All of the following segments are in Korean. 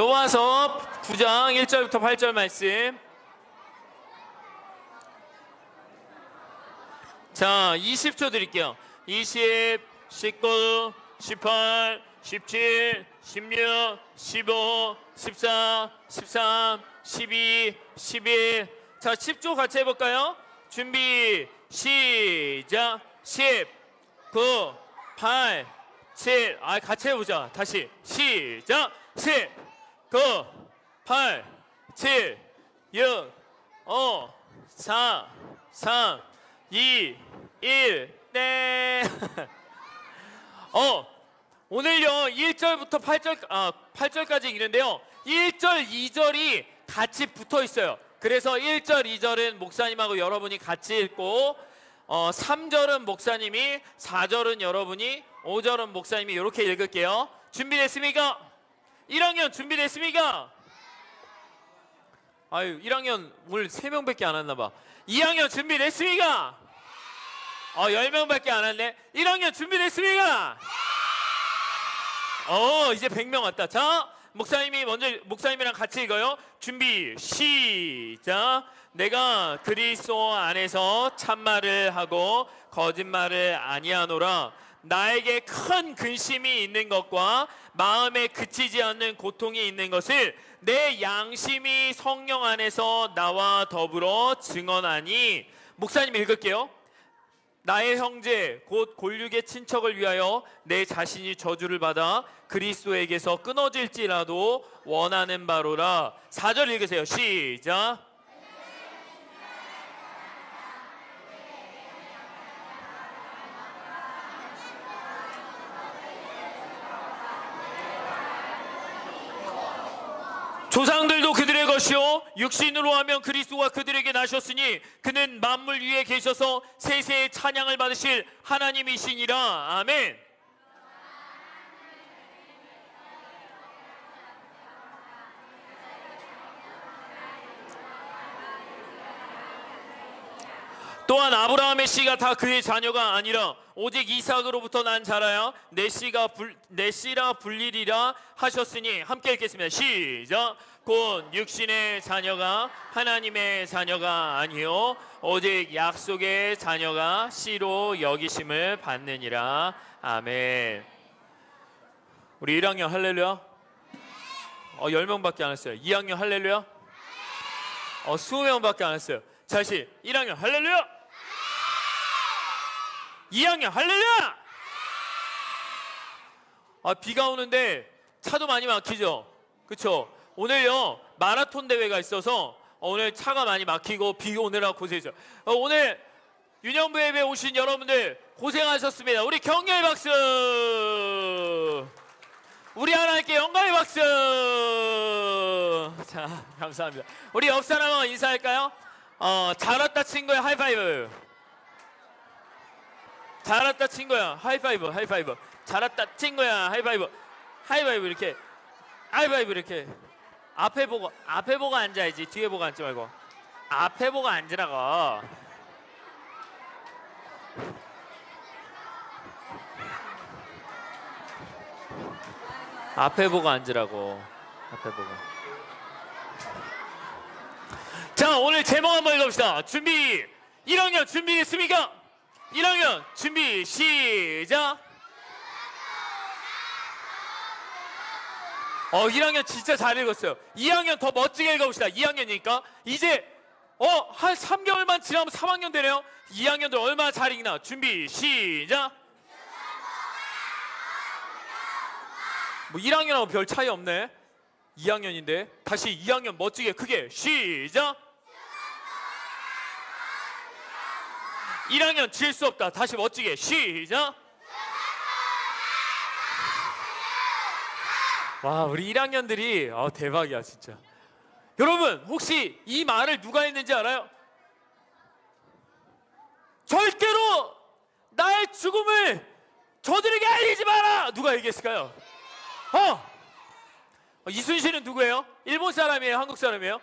로마서 9장 1절부터 8절 말씀. 자, 20초 드릴게요. 20, 19, 18, 17, 16, 15, 14, 13, 12, 11. 자, 10초 같이 해볼까요? 준비, 시작. 10, 9, 8, 7. 아, 같이 해보자. 다시. 시작. 10, 9, 8, 7, 6, 5, 4, 3, 2, 1. 네. 어, 오늘요 1절부터 8절 아 8절까지 읽는데요. 1절, 2절이 같이 붙어 있어요. 그래서 1절, 2절은 목사님하고 여러분이 같이 읽고 어 3절은 목사님이 4절은 여러분이 5절은 목사님이 이렇게 읽을게요. 준비됐습니까? 1학년 준비됐습니까? 아유, 1학년 오늘 3명밖에 안 왔나 봐. 2학년 준비됐습니까? 어, 10명밖에 안 왔네. 1학년 준비됐습니까? 어, 이제 100명 왔다. 자, 목사님이 먼저 목사님이랑 같이 읽어요. 준비 시작. 내가 그리스도 안에서 참말을 하고 거짓말을 아니하노라. 나에게 큰 근심이 있는 것과 마음에 그치지 않는 고통이 있는 것을 내 양심이 성령 안에서 나와 더불어 증언하니 목사님 읽을게요. 나의 형제 곧 골육의 친척을 위하여 내 자신이 저주를 받아 그리스도에게서 끊어질지라도 원하는 바로라. 4절 읽으세요. 시작. 조상들도 그들의 것이요 육신으로 하면 그리스도가 그들에게 나셨으니 그는 만물 위에 계셔서 세세의 찬양을 받으실 하나님이시니라 아멘. 또한 아브라함의 씨가 다 그의 자녀가 아니라 오직 이삭으로부터 난 자라야 내 씨가 불, 내 씨라 불리리라 하셨으니 함께 읽겠습니다. 시작. 곧 육신의 자녀가 하나님의 자녀가 아니요 오직 약속의 자녀가 씨로 여기심을 받느니라. 아멘. 우리 1학년 할렐루야. 어 10명밖에 안 했어요. 2학년 할렐루야. 어 20명밖에 안 했어요. 다시 1학년 할렐루야. 2학년 할렐루야! 아, 비가 오는데 차도 많이 막히죠? 그쵸? 오늘요, 마라톤 대회가 있어서 오늘 차가 많이 막히고 비 오느라 고생했죠. 어, 오늘 유년부 예배 오신 여러분들 고생하셨습니다. 우리 격려의 박수! 우리 하나님께 영광의 박수! 자, 감사합니다. 우리 옆 사람은 인사할까요? 어, 잘 왔다 친구야, 하이파이브. 잘 왔다 친구야. 하이파이브 하이파이브. 잘 왔다 친구야. 하이파이브. 하이파이브 이렇게. 하이파이브 이렇게. 앞에 보고 앞에 보고 앉아야지 뒤에 보고 앉지 말고. 앞에 보고 앉으라고. 앞에 보고 앉으라고. 앞에 보고. 자 오늘 제목 한번 읽어봅시다. 준비. 1학년 준비됐습니까? 1학년 준비 시작. 어 1학년 진짜 잘 읽었어요. 2학년 더 멋지게 읽어봅시다. 2학년이니까 이제 어 한 3개월만 지나면 3학년 되네요. 2학년들 얼마나 잘 읽나. 준비 시작. 뭐 1학년하고 별 차이 없네. 2학년인데 다시 2학년 멋지게 크게 시작. 1학년 질 수 없다. 다시 멋지게 시작. 와 우리 1학년들이 아, 대박이야 진짜. 여러분 혹시 이 말을 누가 했는지 알아요? 절대로 나의 죽음을 저들에게 알리지 마라. 누가 얘기했을까요? 어? 이순신은 누구예요? 일본 사람이에요? 한국 사람이에요?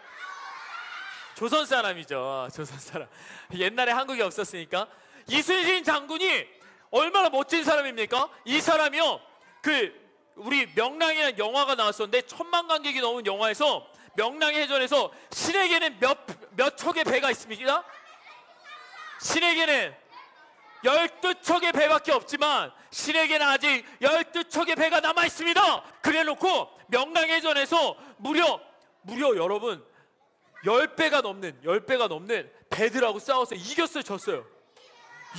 조선 사람이죠. 조선 사람. 옛날에 한국이 없었으니까. 이순신 장군이 얼마나 멋진 사람입니까? 이 사람이요. 그 우리 명랑이라는 영화가 나왔었는데 천만 관객이 넘은 영화에서 명랑의 해전에서 신에게는 몇, 몇 척의 배가 있습니다. 신에게는 열두 척의 배밖에 없지만 신에게는 아직 열두 척의 배가 남아 있습니다. 그래 놓고 명랑해전에서 무려 무려 여러분 열 배가 넘는 열 배가 넘는 배들하고 싸워서 이겼어요, 졌어요.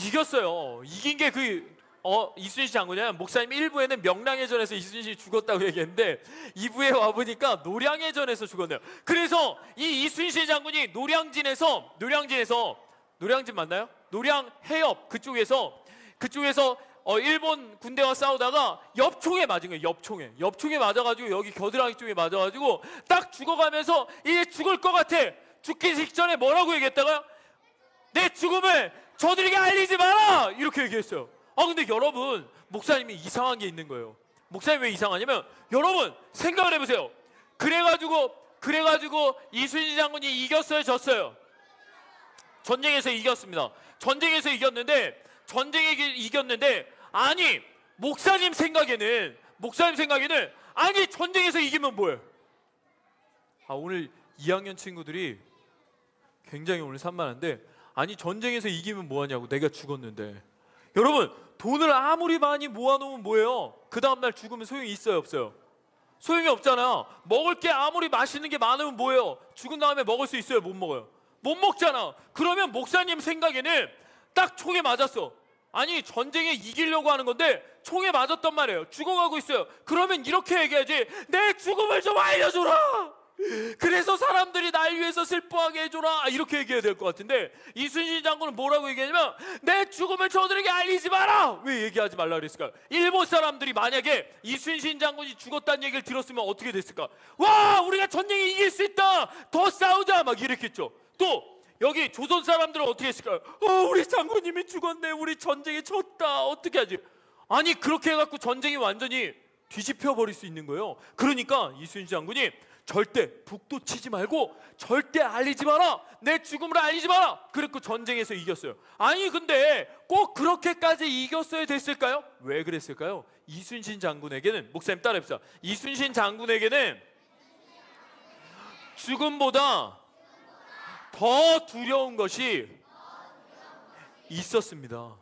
이겼어요. 이긴 게그 어, 이순신 장군이야. 목사님 1부에는 명랑해전에서 이순신이 죽었다고 얘기했는데 2부에 와 보니까 노량해전에서 죽었네요. 그래서 이 이순신 장군이 노량진에서 노량진에서 노량진 맞나요? 노량 해협 그쪽에서 그쪽에서 어, 일본 군대와 싸우다가 옆총에 맞은 거예요. 옆총에 옆총에 맞아가지고 여기 겨드랑이 쪽에 맞아가지고 딱 죽어가면서 이제 죽을 것 같아. 죽기 직전에 뭐라고 얘기했다가요? 내 죽음을 저들에게 알리지 마라 이렇게 얘기했어요. 아 근데 여러분 목사님이 이상한 게 있는 거예요. 목사님 왜 이상하냐면 여러분 생각을 해보세요. 그래가지고 그래가지고 이순신 장군이 이겼어요, 졌어요. 전쟁에서 이겼습니다. 전쟁에서 이겼는데 전쟁에 이- 이겼는데 아니 목사님 생각에는 목사님 생각에는 아니 전쟁에서 이기면 뭐예요? 아 오늘 2학년 친구들이 굉장히 오늘 산만한데 아니 전쟁에서 이기면 뭐하냐고 내가 죽었는데 여러분 돈을 아무리 많이 모아놓으면 뭐예요? 그 다음날 죽으면 소용이 있어요 없어요? 소용이 없잖아 먹을 게 아무리 맛있는 게 많으면 뭐예요? 죽은 다음에 먹을 수 있어요 못 먹어요? 못 먹잖아 그러면 목사님 생각에는 딱 총에 맞았어 아니 전쟁에 이기려고 하는 건데 총에 맞았단 말이에요. 죽어가고 있어요. 그러면 이렇게 얘기하지. 내 죽음을 좀 알려줘라. 그래서 사람들이 날 위해서 슬퍼하게 해줘라. 이렇게 얘기해야 될 것 같은데 이순신 장군은 뭐라고 얘기하냐면 내 죽음을 저들에게 알리지 마라! 왜 얘기하지 말라 그랬을까요? 일본 사람들이 만약에 이순신 장군이 죽었다는 얘기를 들었으면 어떻게 됐을까? 와 우리가 전쟁에 이길 수 있다! 더 싸우자! 막 이랬겠죠. 또 여기 조선 사람들은 어떻게 했을까요? 어 우리 장군님이 죽었네. 우리 전쟁에 졌다. 어떻게 하지? 아니 그렇게 해갖고 전쟁이 완전히 뒤집혀 버릴 수 있는 거예요. 그러니까 이순신 장군이 절대 북도 치지 말고 절대 알리지 마라. 내 죽음을 알리지 마라. 그랬고 전쟁에서 이겼어요. 아니 근데 꼭 그렇게까지 이겼어야 됐을까요? 왜 그랬을까요? 이순신 장군에게는 목사님 따라합시다. 이순신 장군에게는 죽음보다 더 두려운 것이 있었습니다.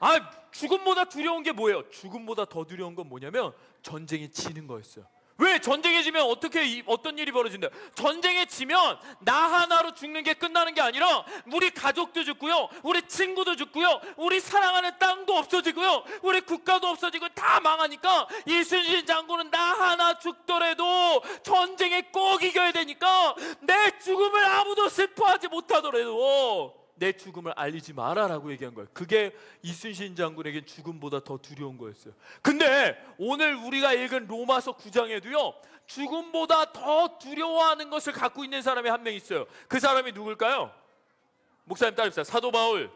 아 죽음보다 두려운 게 뭐예요? 죽음보다 더 두려운 건 뭐냐면 전쟁에 지는 거였어요 왜 전쟁에 지면 어떻게 이- 어떤 일이 벌어진다? 전쟁에 지면 나 하나로 죽는 게 끝나는 게 아니라 우리 가족도 죽고요, 우리 친구도 죽고요, 우리 사랑하는 땅도 없어지고요, 우리 국가도 없어지고 다 망하니까 이순신 장군은 나 하나 죽더라도 전쟁에 꼭 이겨야 되니까 내 죽음을 아무도 슬퍼하지 못하더라도 내 죽음을 알리지 마라라고 얘기한 거예요. 그게 이순신 장군에겐 죽음보다 더 두려운 거였어요. 근데 오늘 우리가 읽은 로마서 9장에도요. 죽음보다 더 두려워하는 것을 갖고 있는 사람이 한 명 있어요. 그 사람이 누굴까요? 목사님 따라합시다. 사도 바울.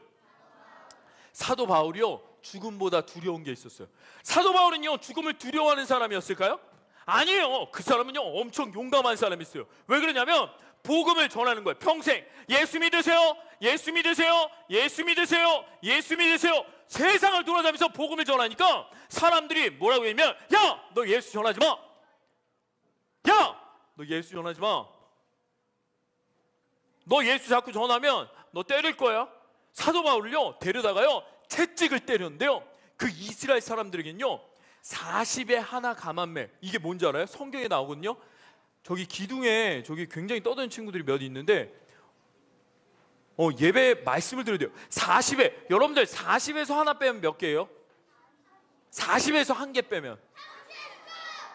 사도 바울이요. 죽음보다 두려운 게 있었어요. 사도 바울은요. 죽음을 두려워하는 사람이었을까요? 아니에요. 그 사람은요. 엄청 용감한 사람이었어요. 왜 그러냐면 복음을 전하는 거예요. 평생 예수 믿으세요. 예수 믿으세요. 예수 믿으세요. 예수 믿으세요. 세상을 돌아다니면서 복음을 전하니까 사람들이 뭐라고 했냐면 야, 너 예수 전하지 마. 야, 너 예수 전하지 마. 너 예수 자꾸 전하면 너 때릴 거야. 사도 바울을요 데려다가요 채찍을 때렸는데요. 그 이스라엘 사람들에겐요 40에 하나 가만매 이게 뭔지 알아요? 성경에 나오거든요. 저기 기둥에 저기 굉장히 떠드는 친구들이 몇 있는데 어 예배 말씀을 드려야 돼요. 40에 여러분들 40에서 하나 빼면 몇 개예요? 40에서 한 개 빼면.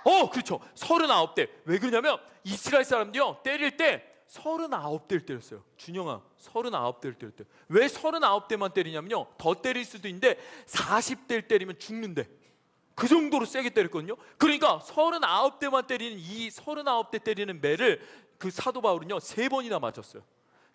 어 그렇죠. 39대. 왜 그러냐면 이스라엘 사람들이요 때릴 때 39대를 때렸어요. 준영아 39대를 때릴 때왜 39대만 때리냐면요 더 때릴 수도 있는데 40대를 때리면 죽는데. 그 정도로 세게 때렸거든요. 그러니까 39대만 때리는 이 39대 때리는 매를 그 사도 바울은요 세 번이나 맞았어요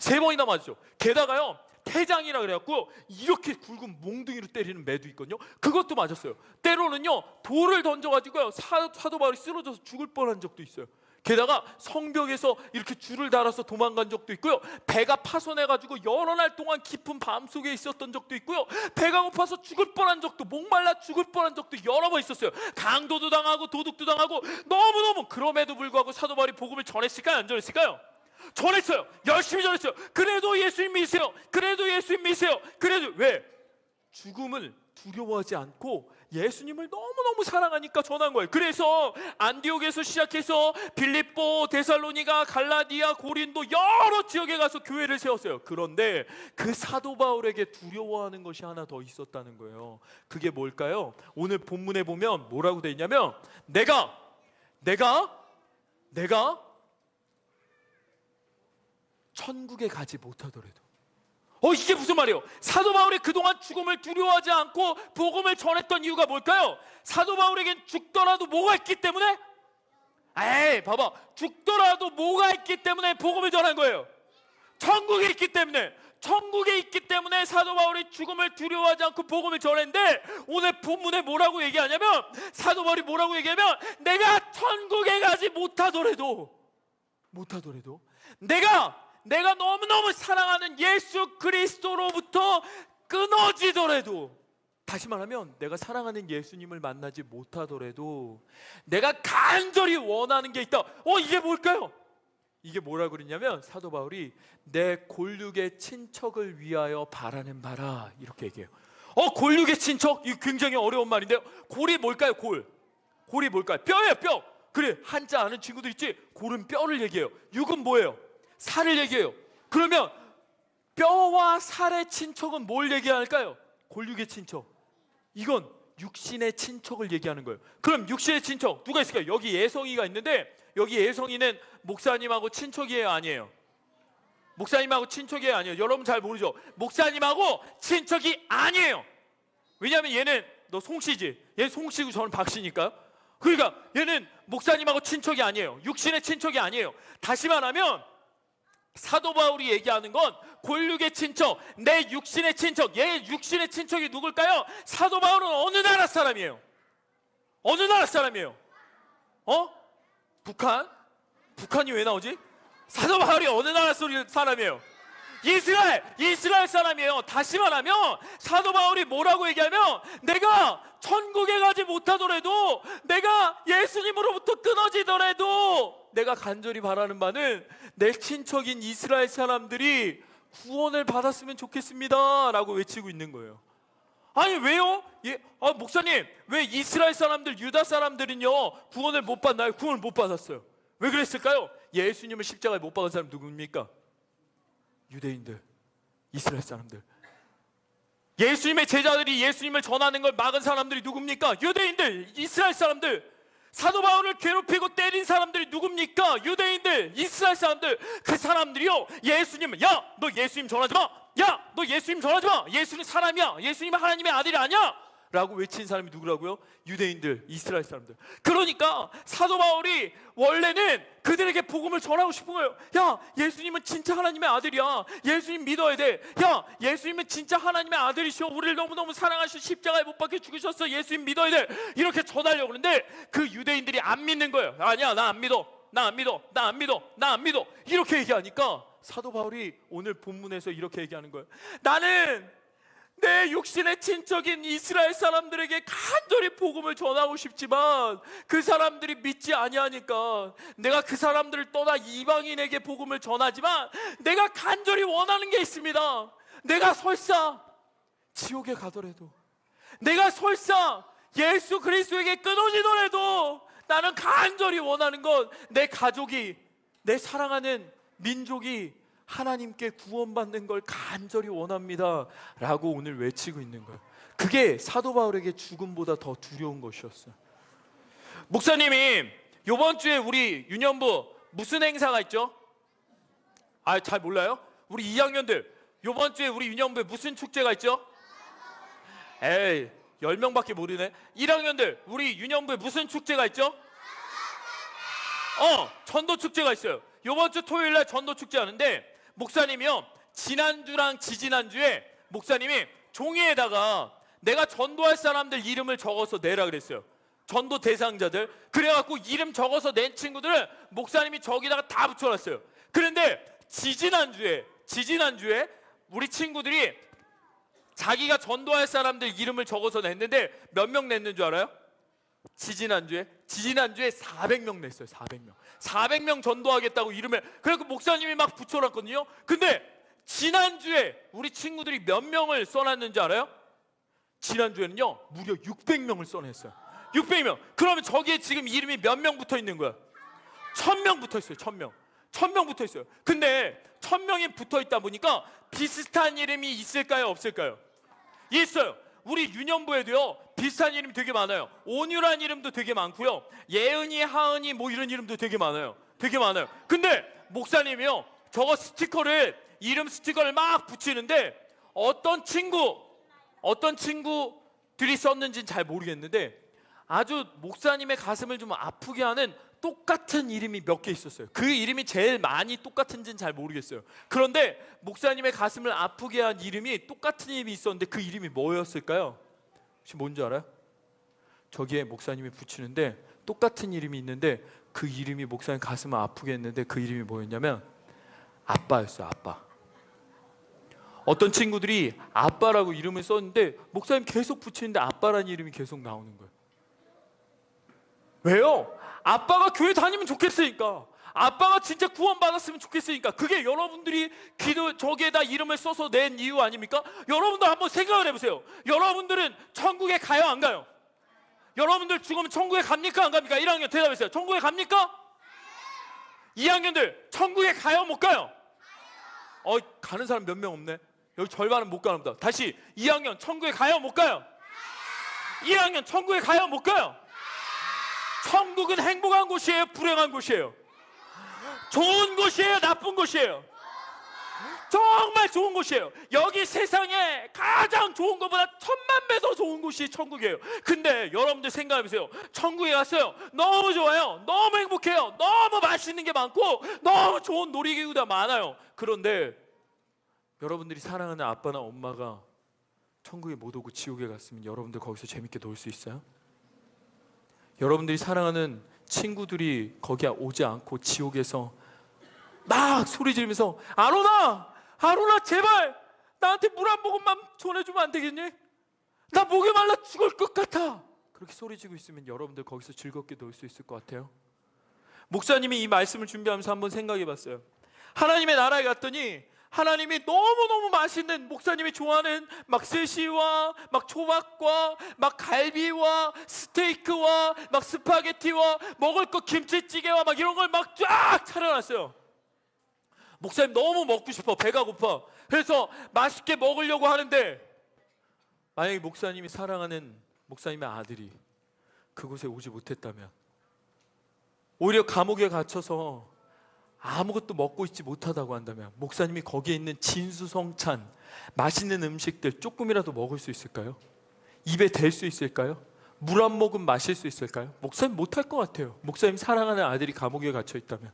세 번이나 맞죠 게다가요 태장이라 그래갖고 이렇게 굵은 몽둥이로 때리는 매도 있거든요. 그것도 맞았어요. 때로는요 돌을 던져가지고요 사, 사도 바울이 쓰러져서 죽을 뻔한 적도 있어요. 게다가 성벽에서 이렇게 줄을 달아서 도망간 적도 있고요. 배가 파손해가지고 여러 날 동안 깊은 밤 속에 있었던 적도 있고요. 배가 고파서 죽을 뻔한 적도, 목말라 죽을 뻔한 적도 여러 번 있었어요. 강도도 당하고 도둑도 당하고 너무너무 그럼에도 불구하고 사도 바울이 복음을 전했을까요? 안 전했을까요? 전했어요. 열심히 전했어요. 그래도 예수님 믿으세요. 그래도 예수님 믿으세요. 그래도 왜? 죽음을 두려워하지 않고 예수님을 너무너무 사랑하니까 전한 거예요. 그래서 안디옥에서 시작해서 빌립보, 데살로니가, 갈라디아, 고린도 여러 지역에 가서 교회를 세웠어요. 그런데 그 사도 바울에게 두려워하는 것이 하나 더 있었다는 거예요. 그게 뭘까요? 오늘 본문에 보면 뭐라고 돼 있냐면 내가 내가 내가 천국에 가지 못하더라도. 어 이게 무슨 말이에요? 사도 바울이 그동안 죽음을 두려워하지 않고 복음을 전했던 이유가 뭘까요? 사도 바울에겐 죽더라도 뭐가 있기 때문에? 에이 봐봐. 죽더라도 뭐가 있기 때문에 복음을 전한 거예요? 천국에 있기 때문에. 천국에 있기 때문에 사도 바울이 죽음을 두려워하지 않고 복음을 전했는데 오늘 본문에 뭐라고 얘기하냐면 사도 바울이 뭐라고 얘기하면 내가 천국에 가지 못하더라도 못하더라도 내가 내가 너무너무 사랑하는 예수 그리스도로부터 끊어지더라도 다시 말하면 내가 사랑하는 예수님을 만나지 못하더라도 내가 간절히 원하는 게 있다. 어 이게 뭘까요? 이게 뭐라 그랬냐면 사도 바울이 내 골육의 친척을 위하여 바라는 바라 이렇게 얘기해요. 어 골육의 친척 이 굉장히 어려운 말인데요. 골이 뭘까요? 골 골이 뭘까요? 뼈예요 뼈. 그래 한자 아는 친구들 있지? 골은 뼈를 얘기해요. 육은 뭐예요? 살을 얘기해요. 그러면 뼈와 살의 친척은 뭘 얘기할까요? 골육의 친척. 이건 육신의 친척을 얘기하는 거예요. 그럼 육신의 친척 누가 있을까요? 여기 예성이가 있는데 여기 예성이는 목사님하고 친척이에요, 아니에요? 목사님하고 친척이에요, 아니에요? 여러분 잘 모르죠? 목사님하고 친척이 아니에요. 왜냐하면 얘는 너 송씨지. 얘 송씨고 저는 박씨니까요. 그러니까 얘는 목사님하고 친척이 아니에요. 육신의 친척이 아니에요. 다시 말하면 사도 바울이 얘기하는 건 골육의 친척, 내 육신의 친척, 얘 육신의 친척이 누굴까요? 사도 바울은 어느 나라 사람이에요? 어느 나라 사람이에요? 어? 북한? 북한이 왜 나오지? 사도 바울이 어느 나라 사람이에요? 이스라엘, 이스라엘 사람이에요. 다시 말하면 사도 바울이 뭐라고 얘기하면 내가 천국에 가지 못하더라도 내가 예수님으로부터 끊어지더라도 내가 간절히 바라는 바는 내 친척인 이스라엘 사람들이 구원을 받았으면 좋겠습니다 라고 외치고 있는 거예요. 아니 왜요? 예, 아, 목사님 왜 이스라엘 사람들, 유다 사람들은요 구원을 못 받나요? 구원을 못 받았어요. 왜 그랬을까요? 예수님을 십자가에 못 박은 사람 누굽니까? 유대인들, 이스라엘 사람들. 예수님의 제자들이 예수님을 전하는 걸 막은 사람들이 누굽니까? 유대인들, 이스라엘 사람들. 사도 바울을 괴롭히고 때린 사람들이 누굽니까? 유대인들, 이스라엘 사람들. 그 사람들이요. 예수님, 야, 너 예수님 전하지 마. 야, 너 예수님 전하지 마. 예수님 사람이야. 예수님 하나님의 아들이 아니야. 라고 외친 사람이 누구라고요? 유대인들, 이스라엘 사람들. 그러니까 사도 바울이 원래는 그들에게 복음을 전하고 싶은 거예요. 야, 예수님은 진짜 하나님의 아들이야. 예수님 믿어야 돼. 야, 예수님은 진짜 하나님의 아들이시오. 우리를 너무너무 사랑하시고 십자가에 못 박혀 죽으셨어. 예수님 믿어야 돼. 이렇게 전하려고 그러는데 그 유대인들이 안 믿는 거예요. 아니야, 나 안 믿어. 나 안 믿어. 나 안 믿어. 나 안 믿어. 이렇게 얘기하니까 사도 바울이 오늘 본문에서 이렇게 얘기하는 거예요. 나는 내 육신의 친척인 이스라엘 사람들에게 간절히 복음을 전하고 싶지만 그 사람들이 믿지 아니하니까 내가 그 사람들을 떠나 이방인에게 복음을 전하지만 내가 간절히 원하는 게 있습니다. 내가 설사 지옥에 가더라도 내가 설사 예수 그리스도에게 끊어지더라도 나는 간절히 원하는 건 내 가족이 내 사랑하는 민족이 하나님께 구원받는 걸 간절히 원합니다. 라고 오늘 외치고 있는 거예요. 그게 사도 바울에게 죽음보다 더 두려운 것이었어요. 목사님이 이번 주에 우리 유년부 무슨 행사가 있죠? 아, 잘 몰라요? 우리 2학년들 이번 주에 우리 유년부에 무슨 축제가 있죠? 에이, 10명밖에 모르네. 1학년들 우리 유년부에 무슨 축제가 있죠? 어, 전도 축제가 있어요. 이번 주 토요일 날 전도 축제 하는데 목사님이요. 지난주랑 지지난주에 목사님이 종이에다가 내가 전도할 사람들 이름을 적어서 내라 그랬어요. 전도 대상자들 그래갖고 이름 적어서 낸 친구들을 목사님이 저기다가 다 붙여놨어요. 그런데 지지난주에 지지난주에 우리 친구들이 자기가 전도할 사람들 이름을 적어서 냈는데 몇 명 냈는 줄 알아요? 지지난주에 지지난주에 400명 냈어요. 400명. 400명 전도하겠다고 이름을 그래서 목사님이 막 붙여놨거든요. 근데 지난주에 우리 친구들이 몇 명을 써놨는지 알아요? 지난주에는요 무려 600명을 써냈어요. 600명. 그러면 저기에 지금 이름이 몇 명 붙어 있는 거야? 1000명 붙어 있어요. 1000명. 1000명 붙어 있어요. 근데 1000명이 붙어 있다 보니까 비슷한 이름이 있을까요? 없을까요? 있어요. 우리 유년부에도요 비슷한 이름이 되게 많아요. 온유란 이름도 되게 많고요. 예은이, 하은이 뭐 이런 이름도 되게 많아요. 되게 많아요. 근데 목사님이요 저거 스티커를 이름 스티커를 막 붙이는데 어떤 친구 어떤 친구들이 썼는지는 잘 모르겠는데 아주 목사님의 가슴을 좀 아프게 하는 똑같은 이름이 몇 개 있었어요. 그 이름이 제일 많이 똑같은지는 잘 모르겠어요. 그런데 목사님의 가슴을 아프게 한 이름이 똑같은 이름이 있었는데 그 이름이 뭐였을까요? 혹시 뭔지 알아요? 저기에 목사님이 붙이는데 똑같은 이름이 있는데 그 이름이 목사님 가슴을 아프게 했는데 그 이름이 뭐였냐면 아빠였어요. 아빠. 어떤 친구들이 아빠라고 이름을 썼는데 목사님 계속 붙이는데 아빠라는 이름이 계속 나오는 거예요. 왜요? 아빠가 교회 다니면 좋겠으니까. 아빠가 진짜 구원받았으면 좋겠으니까. 그게 여러분들이 기도 저기에다 이름을 써서 낸 이유 아닙니까? 여러분들 한번 생각을 해보세요. 여러분들은 천국에 가요, 안 가요? 여러분들 죽으면 천국에 갑니까, 안 갑니까? 1학년 대답했어요. 천국에 갑니까? 2학년들 천국에 가요, 못 가요? 어, 가는 사람 몇 명 없네. 여기 절반은 못 가는 보다. 다시 2학년 천국에 가요, 못 가요? 1학년 천국에 가요, 못 가요? 천국은 행복한 곳이에요, 불행한 곳이에요. 좋은 곳이에요, 나쁜 곳이에요. 정말 좋은 곳이에요. 여기 세상에 가장 좋은 것보다 천만 배 더 좋은 곳이 천국이에요. 근데 여러분들 생각해보세요. 천국에 갔어요. 너무 좋아요. 너무 행복해요. 너무 맛있는 게 많고 너무 좋은 놀이기구가 많아요. 그런데 여러분들이 사랑하는 아빠나 엄마가 천국에 못 오고 지옥에 갔으면 여러분들 거기서 재밌게 놀 수 있어요? 여러분들이 사랑하는 친구들이 거기에 오지 않고 지옥에서 막 소리 지르면서 아로나! 아로나 제발! 나한테 물 한 모금만 전해주면 안 되겠니? 나 목이 말라 죽을 것 같아! 그렇게 소리 지르고 있으면 여러분들 거기서 즐겁게 놀 수 있을 것 같아요. 목사님이 이 말씀을 준비하면서 한번 생각해 봤어요. 하나님의 나라에 갔더니 하나님이 너무너무 맛있는 목사님이 좋아하는 막 스시와 막 초밥과 막 갈비와 스테이크와 막 스파게티와 먹을 거 김치찌개와 막 이런 걸 막 쫙 차려놨어요. 목사님 너무 먹고 싶어 배가 고파. 그래서 맛있게 먹으려고 하는데 만약에 목사님이 사랑하는 목사님의 아들이 그곳에 오지 못했다면 오히려 감옥에 갇혀서 아무것도 먹고 있지 못하다고 한다면 목사님이 거기에 있는 진수성찬 맛있는 음식들 조금이라도 먹을 수 있을까요? 입에 댈 수 있을까요? 물 한 모금 마실 수 있을까요? 목사님 못할 것 같아요. 목사님 사랑하는 아들이 감옥에 갇혀 있다면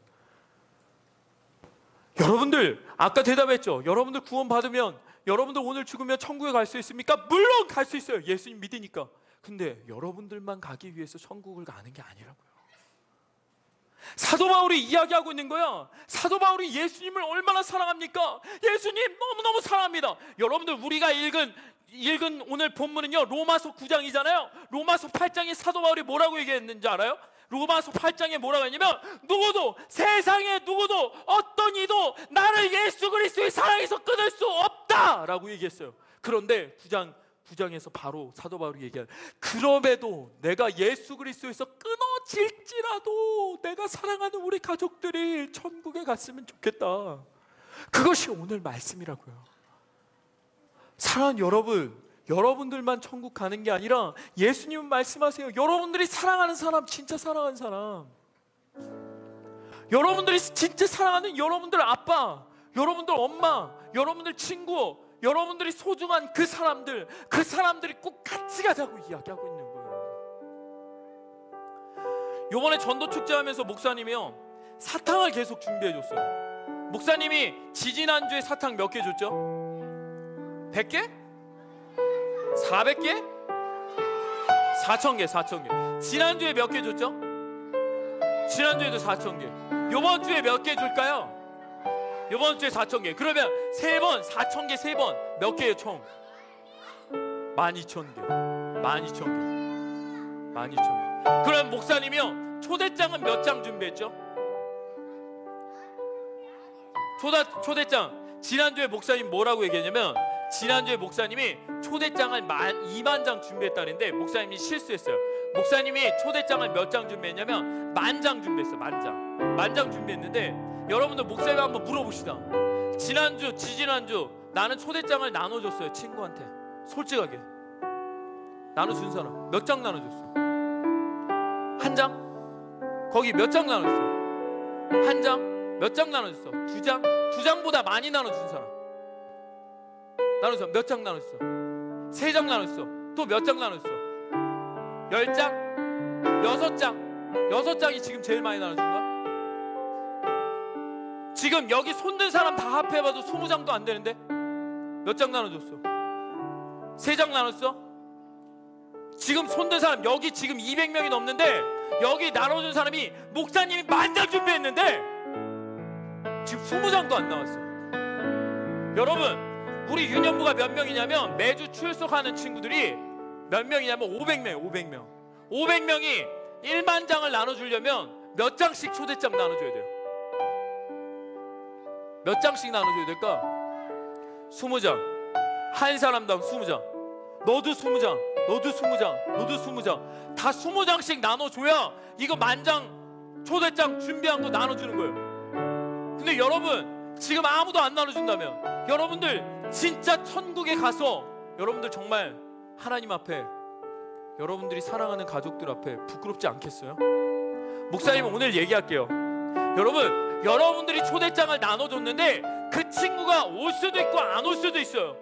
여러분들 아까 대답했죠. 여러분들 구원 받으면 여러분들 오늘 죽으면 천국에 갈 수 있습니까? 물론 갈 수 있어요. 예수님 믿으니까. 근데 여러분들만 가기 위해서 천국을 가는 게 아니라고요. 사도 바울이 이야기하고 있는 거야. 사도 바울이 예수님을 얼마나 사랑합니까? 예수님 너무너무 사랑합니다. 여러분들 우리가 읽은 읽은 오늘 본문은요. 로마서 9장이잖아요. 로마서 8장에 사도 바울이 뭐라고 얘기했는지 알아요? 로마서 8장에 뭐라고 했냐면 누구도 세상에 누구도 어떤 이도 나를 예수 그리스도의 사랑에서 끊을 수 없다라고 얘기했어요. 그런데 9장 9장에서 바로 사도 바울이 얘기하는 그럼에도 내가 예수 그리스도에서 끊어질지라도 내가 사랑하는 우리 가족들이 천국에 갔으면 좋겠다. 그것이 오늘 말씀이라고요. 사랑하는 여러분, 여러분들만 천국 가는 게 아니라 예수님은 말씀하세요. 여러분들이 사랑하는 사람, 진짜 사랑하는 사람. 여러분들이 진짜 사랑하는 여러분들 아빠, 여러분들 엄마, 여러분들 친구, 여러분들이 소중한 그 사람들, 그 사람들이 꼭 같이 가자고 이야기하고 있는 거예요. 요번에 전도 축제하면서 목사님이요 사탕을 계속 준비해 줬어요. 목사님이 지지난주에 사탕 몇 개 줬죠? 100개? 400개? 4천 개, 4천 개. 지난주에 몇 개 줬죠? 지난주에도 4천 개. 요번 주에 몇 개 줄까요? 요번 주에 4천 개. 그러면 세 번, 4천 개세 번. 몇 개예요, 총? 12,000개. 12,000개. 12,000개. 그럼 목사님이요. 초대장은 몇 장 준비했죠? 초대, 초대장. 지난주에 목사님 뭐라고 얘기했냐면 지난주에 목사님이 초대장을 만 2만 장 준비했다는데 목사님이 실수했어요. 목사님이 초대장을 몇 장 준비했냐면 만 장 준비했어요. 만 장. 만 장 준비했는데 여러분들 목사님 한번 물어봅시다. 지난주, 지지난주 나는 초대장을 나눠줬어요. 친구한테. 솔직하게. 나눠준 사람. 몇 장 나눠줬어? 한 장? 거기 몇 장 나눠줬어? 한 장? 몇 장 나눠줬어? 두 장? 두 장보다 많이 나눠준 사람. 나눠줬어. 몇장 나눠줬어? 세 장 나눠줬어. 또 몇 장 나눠줬어? 열 장? 여섯 장? 여섯 장이 지금 제일 많이 나눠준 거야? 지금 여기 손든 사람 다 합해봐도 스무 장도 안 되는데? 몇 장 나눠줬어? 세 장 나눴어? 지금 손든 사람 여기 지금 200명이 넘는데 여기 나눠준 사람이 목사님이 만장 준비했는데 지금 20장도 안 나왔어. 여러분, 우리 유년부가 몇 명이냐면 매주 출석하는 친구들이 몇 명이냐면 500명, 500명. 500명이 1만 장을 나눠주려면 몇 장씩 초대장 나눠줘야 돼요? 몇 장씩 나눠줘야 될까? 20장. 한 사람당 20장. 너도 20장. 너도 20장. 너도 20장. 다 20장씩 나눠줘야 이거 만장 초대장 준비한 거 나눠주는 거예요. 근데 여러분 지금 아무도 안 나눠준다면 여러분들 진짜 천국에 가서 여러분들 정말 하나님 앞에 여러분들이 사랑하는 가족들 앞에 부끄럽지 않겠어요? 목사님 오늘 얘기할게요. 여러분 여러분들이 초대장을 나눠줬는데 그 친구가 올 수도 있고 안 올 수도 있어요.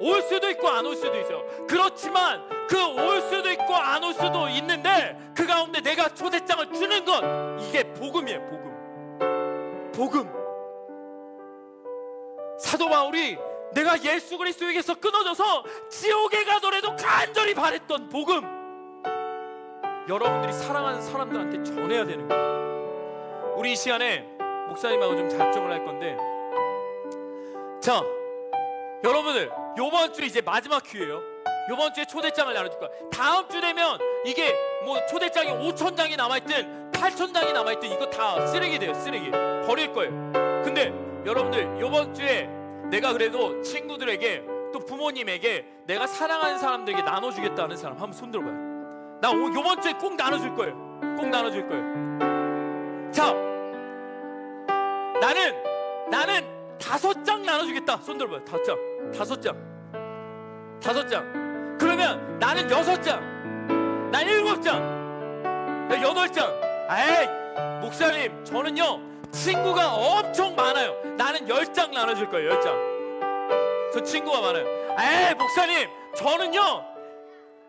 올 수도 있고 안 올 수도 있어요. 그렇지만 그 올 수도 있고 안 올 수도 있는데 그 가운데 내가 초대장을 주는 건 이게 복음이에요. 복음. 복음. 사도 바울이 내가 예수 그리스도에게서 끊어져서 지옥에 가더라도 간절히 바랬던 복음. 여러분들이 사랑하는 사람들한테 전해야 되는 거예요. 우리 이 시간에 목사님하고 좀 작정을 할 건데, 자, 여러분들 요번 주 이제 마지막 기회예요. 요번 주에 초대장을 나눠줄 거야. 다음 주 되면 이게 뭐 초대장이 5천 장이 남아있든 8천 장이 남아있든 이거 다 쓰레기 돼요. 쓰레기 버릴 거예요. 근데 여러분들 요번 주에 내가 그래도 친구들에게 또 부모님에게 내가 사랑하는 사람들에게 나눠주겠다는 사람 한번 손 들어봐요. 나 오- 요번 주에 꼭 나눠줄 거예요. 꼭 나눠줄 거예요. 자, 나는 나는 다섯 장 나눠주겠다. 손 들어봐요. 다섯 장, 다섯 장, 다섯 장. 그러면 나는 여섯 장, 나 일곱 장, 나 여덟 장. 에이, 목사님, 저는요 친구가 엄청 많아요. 나는 열 장 나눠줄 거예요. 열 장. 저 친구가 많아요. 에이, 목사님, 저는요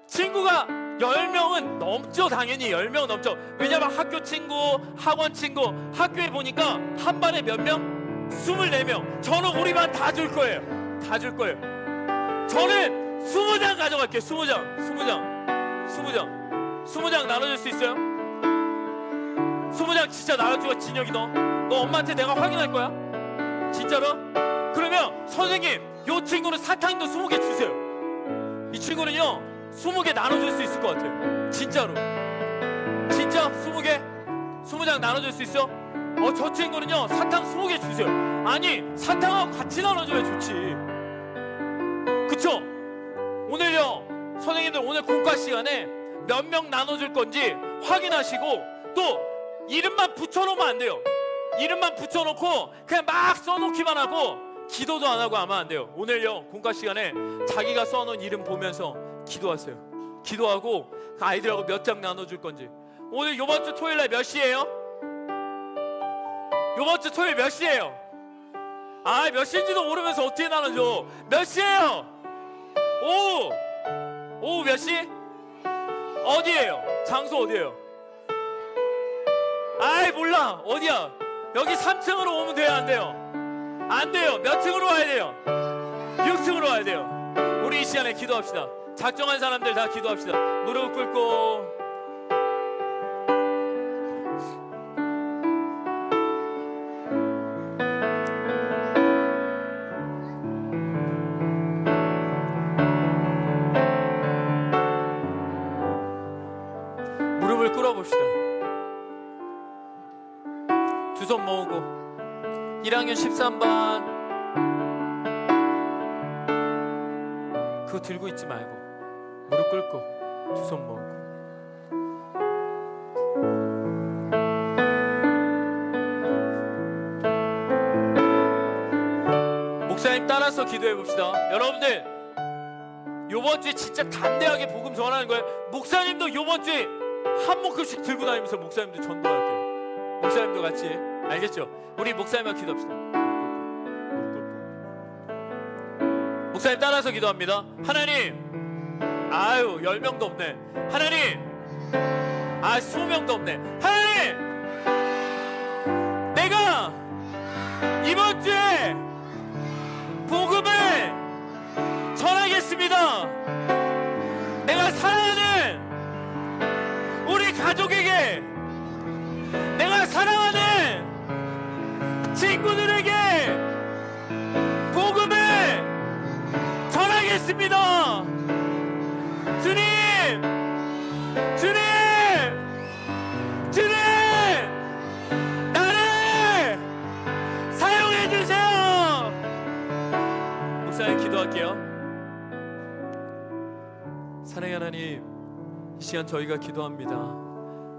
친구가 열명은 넘죠 당연히 열 명 넘죠 왜냐면 학교 친구 학원 친구 학교에 보니까 한 반에 몇 명? 24명 저는 우리 반 다 줄 거예요 다 줄 거예요 저는 20장 가져갈게요 20장 20장 20장 20장 나눠줄 수 있어요? 20장 진짜 나눠주고 진혁이 너 너 엄마한테 내가 확인할 거야? 진짜로? 그러면 선생님 요 친구는 사탕도 20개 주세요 이 친구는요 20개 나눠줄 수 있을 것 같아요 진짜로 진짜 20개? 20장 나눠줄 수 있어? 어 저 친구는요 사탕 20개 주세요 아니 사탕하고 같이 나눠줘야 좋지 그쵸? 오늘요 선생님들 오늘 공과 시간에 몇 명 나눠줄 건지 확인하시고 또 이름만 붙여놓으면 안 돼요 이름만 붙여놓고 그냥 막 써놓기만 하고 기도도 안 하고 하면 안 돼요 오늘요 공과 시간에 자기가 써놓은 이름 보면서 기도하세요 기도하고 그 아이들하고 몇 장 나눠줄 건지 오늘 요번 주 토요일 날 몇 시예요? 요번 주 토요일 몇 시예요? 아 몇 시인지도 모르면서 어떻게 나눠줘 몇 시예요? 오후 오후 몇 시? 어디예요? 장소 어디예요? 아이 몰라 어디야 여기 3층으로 오면 돼요 안 돼요? 안 돼요 몇 층으로 와야 돼요? 6층으로 와야 돼요 우리 이 시간에 기도합시다 작정한 사람들 다 기도합시다. 무릎 꿇고 1학년 13반 그거 들고 있지 말고 무릎 꿇고 두 손 모으고 목사님 따라서 기도해 봅시다. 여러분들 요번 주에 진짜 담대하게 복음 전하는 거예요. 목사님도 요번 주에 한 목숨씩 들고 다니면서 목사님도 전도할게요. 목사님도 같이 알겠죠? 우리 목사님과 기도합시다. 목사님 따라서 기도합니다. 하나님, 아유 열 명도 없네. 하나님, 아 스무 명도 없네. 하나님, 내가 이번 주에 복음을 전하겠습니다. 전하겠습니다. 주님, 주님, 주님, 나를 사용해 주세요. 목사님 기도할게요. 사랑의 하나님, 이 시간 저희가 기도합니다.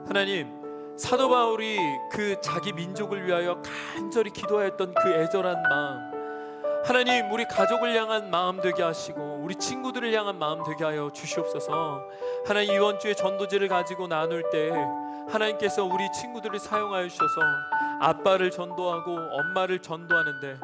하나님, 사도 바울이 그 자기 민족을 위하여 간절히 기도하였던 그 애절한 마음, 하나님 우리 가족을 향한 마음 되게 하시고 우리 친구들을 향한 마음 되게 하여 주시옵소서. 하나님 이번 주에 전도제를 가지고 나눌 때 하나님께서 우리 친구들을 사용하여 주셔서 아빠를 전도하고 엄마를 전도하는데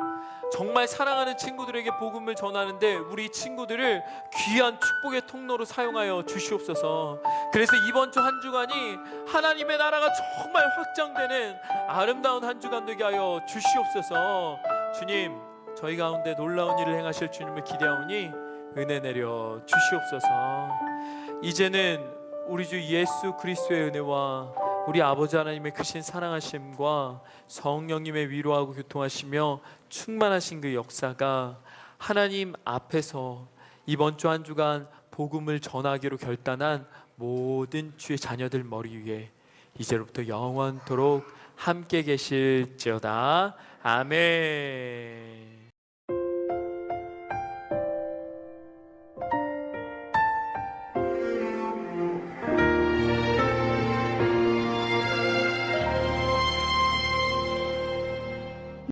정말 사랑하는 친구들에게 복음을 전하는데 우리 친구들을 귀한 축복의 통로로 사용하여 주시옵소서. 그래서 이번 주 한 주간이 하나님의 나라가 정말 확장되는 아름다운 한 주간 되게 하여 주시옵소서. 주님, 저희 가운데 놀라운 일을 행하실 주님을 기대하오니 은혜 내려 주시옵소서. 이제는 우리 주 예수 그리스도의 은혜와 우리 아버지 하나님의 크신 사랑하심과 성령님의 위로하고 교통하시며 충만하신 그 역사가 하나님 앞에서 이번 주 한 주간 복음을 전하기로 결단한 모든 주의 자녀들 머리 위에 이제로부터 영원토록 함께 계실지어다 아멘.